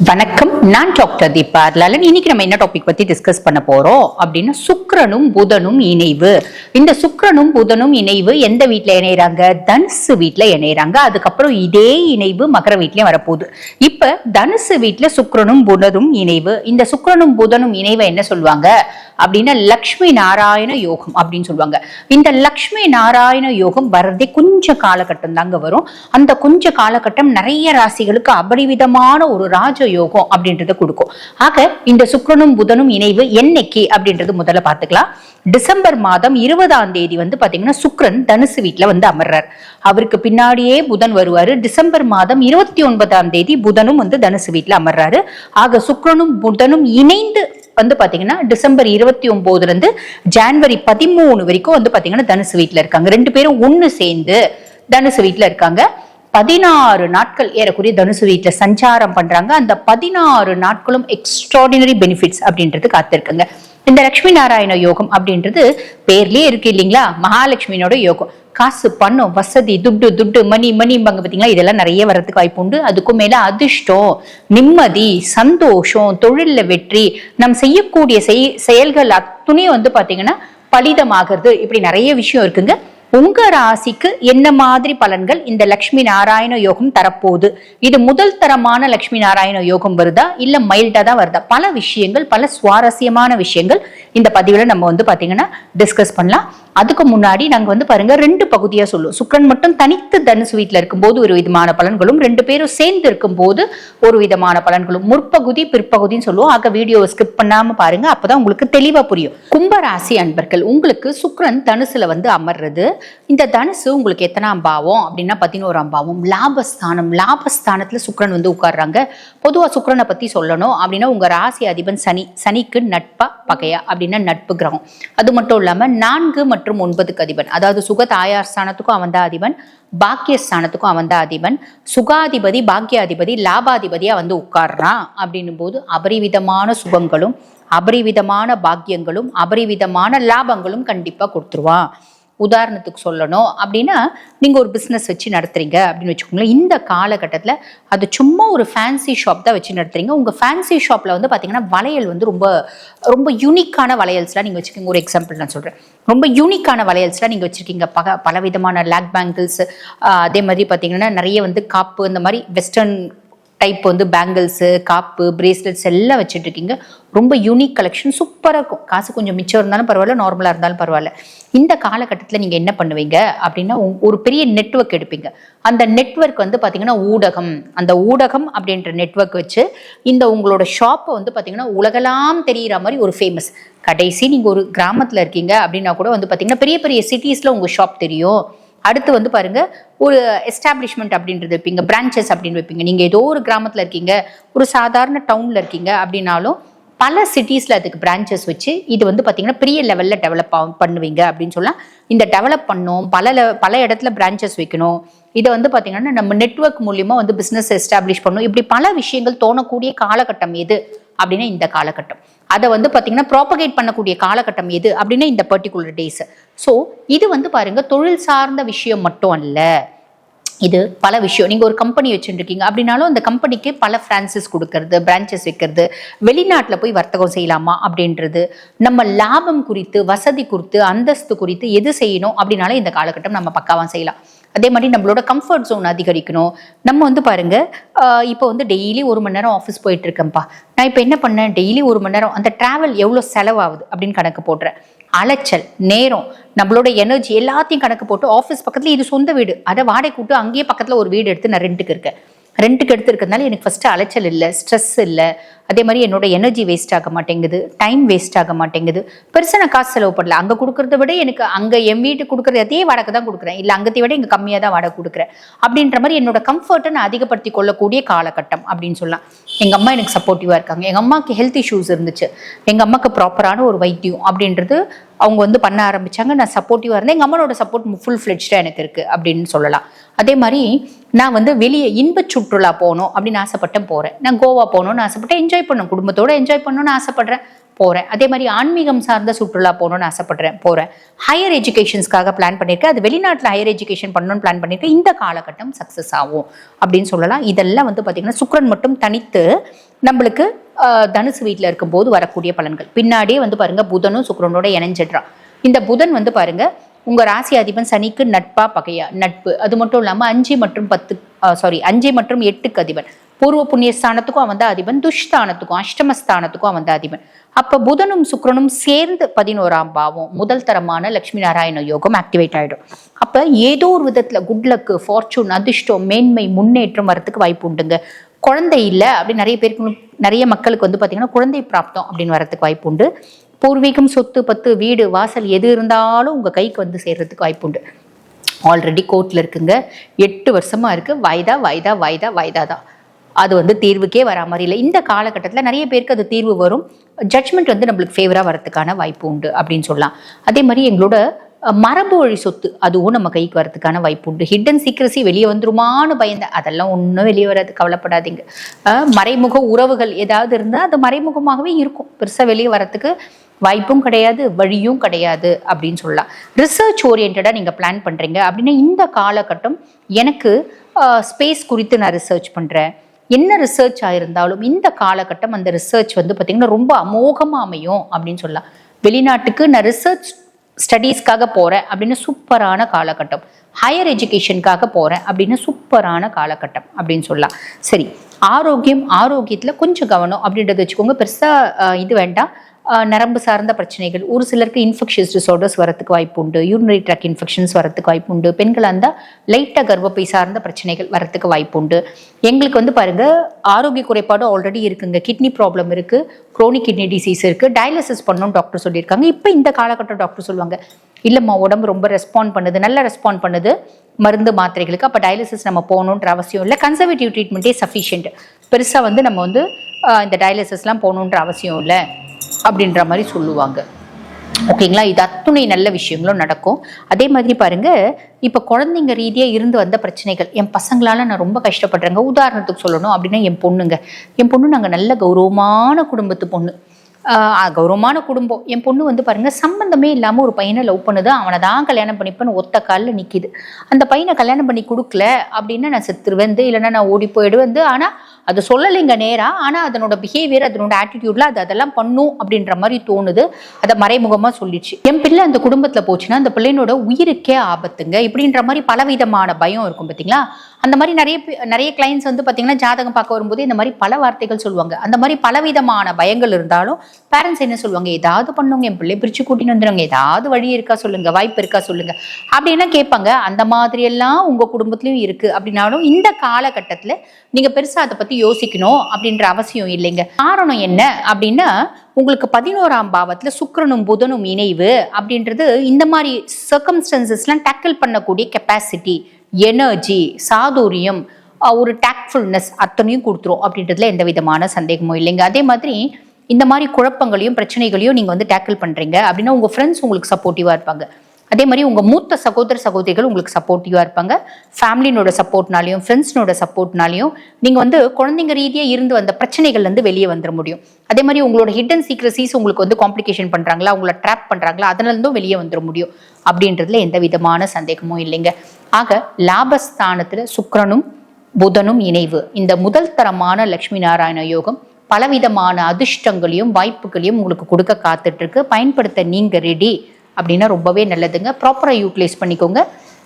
வணக்கம். நான் டாக்டர் தீபா லாலன் இன்னைக்கு நம்ம என்ன டாபிக் பத்தி டிஸ்கஸ் பண்ண போறோம் அப்படின்னா சுக்கரனும் புதனும் இணைவு. இந்த சுக்கிரனும் புதனும் இணைவு எந்த வீட்டுல இணையறாங்க? தனுசு வீட்டுல இணையறாங்க. அதுக்கப்புறம் இதே இணைவு மகர வீட்லயும் வரப்போகுது. இப்ப தனுசு வீட்ல சுக்கரனும் புதனும் இணைவு. இந்த சுக்கரனும் புதனும் இணைவை என்ன சொல்லுவாங்க? அப்படின்னா லக்ஷ்மி நாராயண யோகம் அப்படின்னு சொல்லுவாங்க. இந்த லக்ஷ்மி நாராயண யோகம் வர்றதே கொஞ்ச காலகட்டம் தாங்க வரும். அந்த கொஞ்ச காலகட்டம் நிறைய ராசிகளுக்கு அபரிவிதமான ஒரு ராஜ யோகம் அப்படின்றத கொடுக்கும். ஆக இந்த சுக்கரனும் புதனும் இணைவு என்னைக்கு அப்படின்றது முதல்ல பார்த்துக்கலாம். டிசம்பர் மாதம் இருபதாம் தேதி வந்து பாத்தீங்கன்னா சுக்கிரன் தனுசு வீட்டுல வந்து அமர்றார். அவருக்கு பின்னாடியே புதன் வருவாரு. டிசம்பர் மாதம் இருபத்தி ஒன்பதாம் தேதி புதனும் வந்து தனுசு வீட்டுல அமர்றாரு. ஆக சுக்ரனும் புதனும் இணைந்து வந்து பாத்தீங்கன்னா டிசம்பர் இருபத்தி ஒன்பதுல இருந்து ஜான்வரி பதிமூணு வரைக்கும் வந்து பாத்தீங்கன்னா தனுசு வீட்டுல இருக்காங்க. ரெண்டு பேரும் ஒண்ணு சேர்ந்து தனுசு வீட்டுல இருக்காங்க. பதினாறு நாட்கள் ஏறக்குறைய தனுசு வீட்டில் சஞ்சாரம் பண்றாங்க. அந்த பதினாறு நாட்களும் எக்ஸ்ட்ராடினரி பெனிஃபிட்ஸ் அப்படின்றது காத்திருக்குங்க. இந்த லட்சுமி நாராயண யோகம் அப்படின்றது பேர்லயே இருக்கு இல்லைங்களா? மகாலட்சுமியோட யோகம். காசு பணம் வசதி துட்டு துட்டு மணி மணிம்பாங்க பார்த்தீங்களா இதெல்லாம் நிறைய வர்றதுக்கு வாய்ப்பு உண்டு. அதுக்கும் மேல அதிர்ஷ்டம் நிம்மதி சந்தோஷம் தொழிலில் வெற்றி நம் செய்யக்கூடிய செய் செயல்கள் அத்துணையும் வந்து பாத்தீங்கன்னா பலிதமாகிறது. இப்படி நிறைய விஷயம் இருக்குங்க. உங்க ராசிக்கு என்ன மாதிரி பலன்கள் இந்த லக்ஷ்மி நாராயண யோகம் தரப்போகுது? இது முதல் தரமான லக்ஷ்மி நாராயண யோகம் வருதா? இல்ல மைல்டா தான் வருதா? பல விஷயங்கள் பல சுவாரஸ்யமான விஷயங்கள் இந்த பதிவுல நம்ம வந்து பாத்தீங்கன்னா டிஸ்கஸ் பண்ணலாம். அதுக்கு முன்னாடி நாங்க வந்து பாருங்க ரெண்டு பகுதியா சொல்லுவோம். சுக்கரன் மட்டும் தனித்து தனுசு வீட்டுல இருக்கும்போது ஒரு விதமான பலன்களும் ரெண்டு பேரும் சேர்ந்து இருக்கும்போது ஒரு விதமான பலன்களும். முற்பகுதி பிற்பகுதின்னு சொல்லுவோம். ஆக வீடியோவை ஸ்கிப் பண்ணாம பாருங்க அப்பதான் உங்களுக்கு தெளிவா புரியும். கும்பராசி அன்பர்கள் உங்களுக்கு சுக்கரன் தனுசுல வந்து அமர்றது இந்த தனுசு உங்களுக்கு எத்தனாம் பாவம் அப்படின்னா பதினோராம் பாவம். லாபஸ்தானம். லாபஸ்தானத்தில் சுக்கரன் வந்து உட்கார்றாங்க. பொதுவாக சுக்கரனை பற்றி சொல்லணும். அப்படின்னா உங்கள் ராசி அதிபன் சனி. சனிக்கு நட்பா பகையா அப்படின்னா நட்பு கிரகம். அது மட்டும் இல்லாமல் நான்கு மற்றும் ஒன்பதுக்கு அதிபன். அதாவது சுக தாயார் ஸ்தானத்துக்கும் அவன் தான் அதிபன். பாக்கியஸ்தானத்துக்கும் அவன் தான் அதிபன். சுகாதிபதி பாக்கியாதிபதி லாபாதிபதியாக வந்து உட்கார்றான் அப்படின்னும் போது அபரிவிதமான சுகங்களும் அபரிவிதமான பாக்கியங்களும் அபரிவிதமான லாபங்களும் கண்டிப்பாக கொடுத்துருவான். உதாரணத்துக்கு சொல்லணும். அப்படின்னா நீங்கள் ஒரு பிஸ்னஸ் வச்சு நடத்துறீங்க அப்படின்னு வச்சுக்கோங்களேன். இந்த காலகட்டத்தில் அது சும்மா ஒரு ஃபேன்சி ஷாப் தான் வச்சு நடத்துறீங்க. உங்கள் ஃபேன்சி ஷாப்பில் வந்து பார்த்தீங்கன்னா வளையல் வந்து ரொம்ப ரொம்ப யூனிக்கான வளையல்ஸ்லாம் நீங்கள் வச்சுக்கோங்க. ஒரு எக்ஸாம்பிள் நான் சொல்கிறேன் ரொம்ப யூனிக்கான வளையல்ஸ்லாம் நீங்கள் வச்சுருக்கீங்க. பக பல விதமான லேக் பேங்கிள்ஸ் அதே மாதிரி பார்த்தீங்கன்னா நிறைய வந்து காப்பு இந்த மாதிரி வெஸ்டர்ன் டைப் வந்து பேங்கிள்ஸு காப்பு பிரேஸ்லெட்ஸ் எல்லாம் வச்சுட்டு இருக்கீங்க. ரொம்ப யூனிக் கலெக்ஷன் சூப்பராக இருக்கும். காசு கொஞ்சம் மிச்சம் இருந்தாலும் பரவாயில்ல நார்மலாக இருந்தாலும் பரவாயில்ல. இந்த காலகட்டத்தில் நீங்கள் என்ன பண்ணுவீங்க? அப்படின்னா ஒரு பெரிய நெட்ஒர்க் எடுப்பீங்க. அந்த நெட்வொர்க் வந்து பார்த்தீங்கன்னா ஊடகம். அந்த ஊடகம் அப்படின்ற நெட்ஒர்க் வச்சு இந்த உங்களோட ஷாப்பை வந்து பார்த்தீங்கன்னா உலகெல்லாம் தெரியிற மாதிரி ஒரு ஃபேமஸ் கடைசி நீங்கள் ஒரு கிராமத்தில் இருக்கீங்க அப்படின்னா கூட வந்து பார்த்தீங்கன்னா பெரிய பெரிய சிட்டிஸில் உங்கள் ஷாப் தெரியும். அடுத்து வந்து பாருங்க ஒரு எஸ்டாப்ளிஷ்மெண்ட் அப்படின்றது வைப்பீங்க பிரான்ச்சஸ் அப்படின்னு வைப்பீங்க. நீங்க ஏதோ ஒரு கிராமத்துல இருக்கீங்க ஒரு சாதாரண டவுன்ல இருக்கீங்க அப்படின்னாலும் பல சிட்டிஸில் அதுக்கு பிரான்ச்சஸ் வச்சு இது வந்து பார்த்தீங்கன்னா பெரிய லெவலில் டெவலப் பண்ணுவீங்க அப்படின்னு சொல்லலாம். இந்த டெவலப் பண்ணும் பல பல இடத்துல பிரான்ச்சஸ் வைக்கணும். இதை வந்து பார்த்தீங்கன்னா நம்ம நெட்வொர்க் மூலியமாக வந்து பிஸ்னஸ் எஸ்டாப்ளிஷ் பண்ணணும் இப்படி பல விஷயங்கள் தோணக்கூடிய காலகட்டம் எது அப்படின்னா இந்த காலகட்டம். அதை வந்து பார்த்தீங்கன்னா ப்ராபகேட் பண்ணக்கூடிய காலகட்டம் எது அப்படின்னா இந்த பர்டிகுலர் டேஸ் ஸோ இது வந்து பாருங்க தொழில் சார்ந்த விஷயம் மட்டும் அல்ல. இது பல விஷயம். நீங்கள் ஒரு கம்பெனி வச்சுருக்கீங்க அப்படின்னாலும் அந்த கம்பெனிக்கு பல ஃப்ரான்சைஸ் கொடுக்கறது பிரான்ச்சஸ் வைக்கிறது வெளிநாட்டில் போய் வர்த்தகம் செய்யலாமா அப்படின்றது நம்ம லாபம் குறித்து வசதி குறித்து அந்தஸ்து குறித்து எது செய்யணும் அப்படின்னாலும் இந்த காலகட்டம் நம்ம பக்காவாக செய்யலாம். அதே மாதிரி நம்மளோட கம்ஃபர்ட் ஜோன் அதிகரிக்கணும். நம்ம வந்து பாருங்க இப்போ வந்து டெய்லி ஒரு மணி நேரம் ஆஃபீஸ் போயிட்டு இருக்கேன்ப்பா நான் இப்போ என்ன பண்ணேன்? டெய்லி ஒரு மணி நேரம் அந்த டிராவல் எவ்வளோ செலவாகுது அப்படின்னு கணக்கு போடுறேன். அலைச்சல் நேரம் நம்மளோட எனர்ஜி எல்லாத்தையும் கணக்கு போட்டு ஆஃபீஸ் பக்கத்தில் இது சொந்த வீடு. அதை வாடகை கூட்டு அங்கேயே பக்கத்தில் ஒரு வீடு எடுத்து நான் ரெண்டுக்கு இருக்கேன். ரெண்டுக்கு எடுத்துருக்கிறதுனால எனக்கு ஃபஸ்ட்டு அலைச்சல் இல்லை ஸ்ட்ரெஸ் இல்லை. அதே மாதிரி என்னோட எனர்ஜி வேஸ்ட் ஆக மாட்டேங்குது டைம் வேஸ்ட் ஆக மாட்டேங்குது. பெருசாக நான் காசு செலவு பண்ணல. அங்கே கொடுக்குறத விட எனக்கு அங்கே என் வீட்டுக்கு கொடுக்குறது அதே வாடகை தான் கொடுக்குறேன். இல்லை அங்கத்தை விட இங்கே கம்மியாக தான் வாடகை கொடுக்குறேன். அப்படின்ற மாதிரி என்னோட கம்ஃபர்ட்டை நான் அதிகப்படுத்தி கொள்ளக்கூடிய காலகட்டம் அப்படின்னு சொல்லலாம். எங்கள் அம்மா எனக்கு சப்போர்ட்டிவாக இருக்காங்க. எங்கள் அம்மாவுக்கு ஹெல்த் இஷ்யூஸ் இருந்துச்சு. எங்கள் அம்மாவுக்கு ப்ராப்பரான ஒரு வைத்தியம் அப்படின்றது அவங்க வந்து பண்ண ஆரம்பிச்சாங்க. நான் சப்போர்ட்டிவாக இருந்தேன். எங்கள் அம்மாவோட சப்போர்ட் ஃபுல் ஃப்ளெட்ஜாக எனக்கு இருக்குது அப்படின்னு சொல்லலாம். அதே மாதிரி நான் வந்து வெளியே இன்ப சுற்றுலா போகணும் அப்படின்னு ஆசைப்பட்டேன் போகிறேன் நான் கோவா போகணும்னு ஆசைப்பட்டேன். என்ஜாய் பண்ணணும். குடும்பத்தோடு என்ஜாய் பண்ணணும்னு ஆசைப்பட்றேன். போகிறேன் அதே மாதிரி ஆன்மீகம் சார்ந்த சுற்றுலா போகணும்னு ஆசைப்படுறேன் போகிறேன் ஹையர் எஜுகேஷன்ஸ்க்காக பிளான் பண்ணியிருக்கேன். அது வெளிநாட்டில் ஹையர் எஜுகேஷன் பண்ணணும்னு பிளான் பண்ணியிருக்கேன். இந்த காலகட்டம் சக்ஸஸ் ஆகும் அப்படின்னு சொல்லலாம். இதெல்லாம் வந்து பார்த்திங்கன்னா சுக்ரன் மட்டும் தனித்து நம்மளுக்கு தனுசு வீட்டில் இருக்கும்போது வரக்கூடிய பலன்கள். பின்னாடியே வந்து பாருங்கள் புதனும் சுக்ரனோட இணைஞ்சிடுறான். இந்த புதன் வந்து பாருங்கள் உங்கள் ராசி அதிபன் சனிக்கு நட்பா பகையா நட்பு. அது மட்டும் இல்லாமல் அஞ்சு மற்றும் பத்து சாரி அஞ்சு மற்றும் எட்டுக்கு அதிபன். பூர்வ புண்ணிய ஸ்தானத்துக்கும் அவன் தான் அதிபன் துஷ்தானத்துக்கும் அஷ்டமஸ்தானத்துக்கும் அவன் தான் அதிபன். அப்ப புதனும் சுக்ரனும் சேர்ந்து பதினோராம் பாவம் முதல் தரமான லட்சுமி நாராயண யோகம் ஆக்டிவேட் ஆயிடும். அப்ப ஏதோ ஒரு விதத்துல குட் லக்கு ஃபார்ச்சூன் அதிர்ஷ்டம் மேன்மை முன்னேற்றம் வரத்துக்கு வாய்ப்பு உண்டுங்க. குழந்தை இல்லை அப்படி நிறைய பேருக்கு நிறைய மக்களுக்கு வந்து பார்த்தீங்கன்னா குழந்தை பிராப்தம் அப்படின்னு வரதுக்கு வாய்ப்பு உண்டு. பூர்வீகம் சொத்து பத்து வீடு வாசல் எது இருந்தாலும் உங்கள் கைக்கு வந்து சேர்றதுக்கு வாய்ப்பு உண்டு. ஆல்ரெடி கோர்ட்டில் இருக்குங்க. எட்டு வருஷமா இருக்கு. வாய்தா வாய்தா வாய்தா வாய்தா தான் அது வந்து தீர்வுக்கே வரா மாதிரி இல்லை. இந்த காலகட்டத்தில் நிறைய பேருக்கு அது தீர்வு வரும். ஜட்ஜ்மெண்ட் வந்து நம்மளுக்கு ஃபேவராக வரதுக்கான வாய்ப்பு உண்டு அப்படின்னு சொல்லலாம். அதே மாதிரி எங்களோட மரபு வழி சொத்து அதுவும் நம்ம கைக்கு வரதுக்கான வாய்ப்பு உண்டு. ஹிடன் சீக்கிரசி வெளியே வந்துருமான்னு பயந்த அதெல்லாம் ஒன்றும் வெளியே வராது கவலைப்படாதீங்க. மறைமுக உறவுகள் ஏதாவது இருந்தால் அது மறைமுகமாகவே இருக்கும். பெருசாக வெளியே வரத்துக்கு வாய்ப்பும் கிடையாது வழியும் கிடையாது அப்படின்னு சொல்லலாம். ரிசர்ச் ஓரியன்டாக நீங்கள் பிளான் பண்ணுறீங்க அப்படின்னா இந்த காலகட்டம் எனக்கு ஸ்பேஸ் குறித்து நான் ரிசர்ச் பண்ணுறேன் என்ன ரிசர்ச் ஆயிருந்தாலும் இந்த காலகட்டம் அந்த ரிசர்ச் வந்து பார்த்திங்கன்னா ரொம்ப அமோகமாக அமையும் அப்படின்னு சொல்லலாம். வெளிநாட்டுக்கு நான் ரிசர்ச் ஸ்டடீஸ்க்காக போகிறேன் அப்படின்னு சூப்பரான காலகட்டம். ஹையர் எஜுகேஷனுக்காக போகிறேன் அப்படின்னு சூப்பரான காலகட்டம் அப்படின்னு சொல்லலாம். சரி ஆரோக்கியம் ஆரோக்கியத்தில் கொஞ்சம் கவனம் அப்படின்றத வச்சுக்கோங்க. பெருசாக இது வேண்டாம். நரம்பு சார்ந்த பிரச்சனைகள். ஒரு சிலருக்கு இன்ஃபெக்ஷியஸ் டிசார்டர்ஸ் வரத்துக்கு வாய்ப்பு உண்டு. யூரினரி ட்ராக் இன்ஃபெக்ஷன்ஸ் வரத்துக்கு வாய்ப்பு உண்டு. பெண்களாக இருந்தால் லைட்டாக கர்ப்பப்பை சார்ந்த பிரச்சனைகள் வரத்துக்கு வாய்ப்பு உண்டு. எங்களுக்கு வந்து பாருங்க ஆரோக்கிய குறைபாடு ஆல்ரெடி இருக்குங்க. கிட்னி ப்ராப்ளம் இருக்குது குரோனிக் கிட்னி டிசீஸ் இருக்குது டயாலிசிஸ் பண்ணணும் டாக்டர் சொல்லியிருக்காங்க. இப்போ இந்த காலகட்டம் டாக்டர் சொல்லுவாங்க. இல்லைம்மா உடம்பு ரொம்ப ரெஸ்பாண்ட் பண்ணுது. நல்லா ரெஸ்பாண்ட் பண்ணுது. மருந்து மாத்திரைகளுக்கு. அப்போ டயாலிசிஸ் நம்ம போகணுன்ற அவசியம் இல்லை. கன்சர்வேட்டிவ் ட்ரீட்மெண்ட்டே சஃபிஷியன்ட் பெருசாக வந்து நம்ம வந்து இந்த டயாலிசிஸ்லாம் போகணுன்ற அவசியம் இல்லை. அப்படின்ற மாதிரி சொல்லுவாங்க. ஓகேங்களா? இது அத்துணை நல்ல விஷயங்களும் நடக்கும். அதே மாதிரி பாருங்க இப்போ குழந்தைங்க ரீதியாக இருந்து வந்த பிரச்சனைகள். என் பசங்களால நான் ரொம்ப கஷ்டப்படுறேங்க. உதாரணத்துக்கு சொல்லணும் அப்படின்னா என் பொண்ணுங்க. என் பொண்ணு நாங்கள் நல்ல கௌரவமான குடும்பத்து பொண்ணு. கௌரவமான குடும்பம். என் பொண்ணு வந்து பாருங்க சம்பந்தமே இல்லாமல் ஒரு பையனை லவ் பண்ணுது. அவனை தான் கல்யாணம் பண்ணிப்பேன்னு ஒத்த காலில் நிற்கிது அந்த பையனை கல்யாணம் பண்ணி கொடுக்கல அப்படின்னா நான் செத்துருவேன். இல்லைன்னா நான் ஓடி போயிடுவேன். ஆனால் அது சொல்லலைங்க நேராக ஆனால் அதனோட பிஹேவியர் அதனோட ஆட்டிடியூட்ல அது அதெல்லாம் பண்ணும் அப்படின்ற மாதிரி தோணுது. அதை மறைமுகமாக சொல்லிடுச்சு என் பிள்ளை அந்த குடும்பத்தில் போச்சுன்னா அந்த பிள்ளைனோட உயிருக்கே ஆபத்துங்க. இப்படின்ற மாதிரி பலவிதமான பயம் இருக்கும் பார்த்தீங்களா அந்த மாதிரி நிறைய நிறைய கிளைண்ட்ஸ் வந்து பார்த்தீங்கன்னா ஜாதகம் பார்க்க வரும்போது இந்த மாதிரி பல வார்த்தைகள் சொல்லுவாங்க. அந்த மாதிரி பலவிதமான பயங்கள் இருந்தாலும் பேரண்ட்ஸ் என்ன சொல்லுவாங்க? ஏதாவது பண்ணுங்க என் பிள்ளை பிரிச்சு கூட்டின்னு வந்துடுங்க ஏதாவது வழி இருக்கா சொல்லுங்க வாய்ப்பு இருக்கா சொல்லுங்க. அப்படின்னா கேட்பாங்க அந்த மாதிரி எல்லாம் உங்க குடும்பத்திலயும் இருக்கு. அப்படின்னாலும் இந்த காலகட்டத்தில் நீங்க பெருசா அதை பத்தி யோசிக்கணும் அப்படின்ற அவசியம் இல்லைங்க. காரணம் என்ன அப்படின்னா உங்களுக்கு பதினோராம் பாவத்துல சுக்கிரனும் புதனும் இணைவு அப்படின்றது இந்த மாதிரி சர்க்கம்ஸ்டன்சஸ்லாம் டேக்கிள் பண்ணக்கூடிய கெப்பாசிட்டி எனர்ஜி சாதுரியம் ஒரு டேக்ட்ஃபுல்னஸ் அத்தனையும் கொடுத்துரும் அப்படின்றதுல எந்த விதமான சந்தேகமும் இல்லைங்க. அதே மாதிரி இந்த மாதிரி குழப்பங்களையும் பிரச்சனைகளையும் நீங்கள் வந்து டேக்கிள் பண்ணுறீங்க அப்படின்னா உங்கள் ஃப்ரெண்ட்ஸ் உங்களுக்கு சப்போர்ட்டிவாக இருப்பாங்க. அதே மாதிரி உங்கள் மூத்த சகோதர சகோதரிகள் உங்களுக்கு சப்போர்ட்டிவாக இருப்பாங்க. ஃபேமிலினோட சப்போர்ட்னாலையும் ஃப்ரெண்ட்ஸ்னோட சப்போர்ட்னாலையும் நீங்கள் வந்து குழந்தைங்க ரீதியாக இருந்து வந்த பிரச்சனைகள்லேருந்து வெளியே வந்துட முடியும். அதே மாதிரி உங்களோட ஹிடன் சீக்ரசிஸ் உங்களுக்கு வந்து காம்ப்ளிகேஷன் பண்ணுறாங்களா உங்களை ட்ராப் பண்ணுறாங்களா அதனாலேருந்தும் வெளியே வந்துட முடியும். அப்படின்றதுல எந்த விதமான சந்தேகமும் இல்லைங்க. ஆக லாபஸ்தானத்தில் சுக்கரனும் புதனும் இணைவு. இந்த முதல் தரமான லக்ஷ்மி நாராயண யோகம் பலவிதமான அதிர்ஷ்டங்களையும் வாய்ப்புகளையும் உங்களுக்கு கொடுக்க காத்துட்ருக்கு பயன்படுத்த நீங்கள் ரெடி அப்படின்னா ரொம்பவே நல்லதுங்க. ப்ராப்பராக யூட்டிலைஸ் பண்ணிக்கோங்க.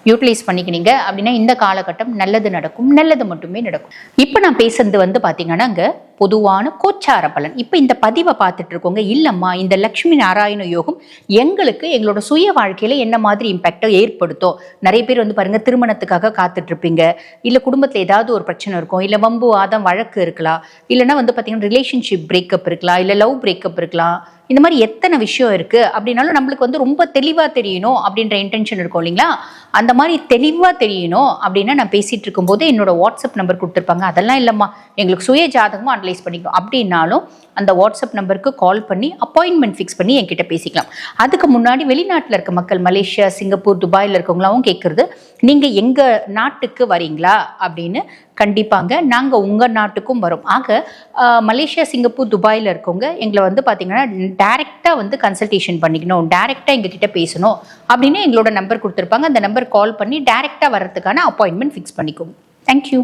யூட்டிலைஸ் பண்ணிக்கினீங்க அப்படின்னா இந்த காலகட்டம் நல்லது நடக்கும். நல்லது மட்டுமே நடக்கும். இப்போ நான் பேசுறது வந்து பார்த்தீங்கன்னா அங்கே பொதுவான கோச்சார பலன். இப்போ இந்த பதிவை பார்த்துட்டு இருக்கோங்க. இல்லைம்மா இந்த லக்ஷ்மி நாராயண யோகம் எங்களுக்கு எங்களோட சுய வாழ்க்கையில் என்ன மாதிரி இம்பேக்டை ஏற்படுத்தும்? நிறைய பேர் வந்து பாருங்கள் திருமணத்துக்காக காத்துட்ருப்பீங்க இல்லை குடும்பத்தில் ஏதாவது ஒரு பிரச்சனை இருக்கும். இல்லை வம்பு வாதம் வழக்கு இருக்கலாம். இல்லைன்னா வந்து பார்த்தீங்கன்னா ரிலேஷன்ஷிப் பிரேக்கப் இருக்கலாம். இல்லை லவ் பிரேக்கப் இருக்கலாம். இந்த மாதிரி எத்தனை விஷயம் இருக்குது அப்படின்னாலும் நம்மளுக்கு வந்து ரொம்ப தெளிவாக தெரியணும் அப்படின்ற இன்டென்ஷன் இருக்கும் இல்லைங்களா? அந்த மாதிரி தெளிவாக தெரியணும் அப்படின்னா நான் பேசிகிட்டு இருக்கும்போது என்னோட வாட்ஸ்அப் நம்பர் கொடுத்துருப்பாங்க. அதெல்லாம் இல்லைம்மா. எங்களுக்கு சுய ஜாதகமும் அனலைஸ் பண்ணிக்கணும் அப்படின்னாலும் அந்த வாட்ஸ்அப் நம்பருக்கு கால் பண்ணி அப்பாயின்மெண்ட் ஃபிக்ஸ் பண்ணி என்கிட்ட பேசிக்கலாம். அதுக்கு முன்னாடி வெளிநாட்டில் இருக்க மக்கள் மலேசியா சிங்கப்பூர் துபாயில் இருக்கவங்களாவும் கேட்குறது நீங்கள் எங்கள் நாட்டுக்கு வரீங்களா? அப்படின்னு கண்டிப்பாங்க. நாங்கள் உங்கள் நாட்டுக்கும் வரோம். ஆக மலேசியா சிங்கப்பூர் துபாயில் இருக்கவங்க எங்களை வந்து பார்த்தீங்கன்னா டேரெக்டாக வந்து கன்சல்டேஷன் பண்ணிக்கணும். டைரெக்டாக எங்ககிட்ட பேசணும் அப்படின்னு எங்களோட நம்பர் கொடுத்துருப்பாங்க. அந்த நம்பர் கால் பண்ணி டேரெக்டாக வர்றதுக்கான அப்பாயின்மெண்ட் ஃபிக்ஸ் பண்ணிக்கோங்க. தேங்க்யூ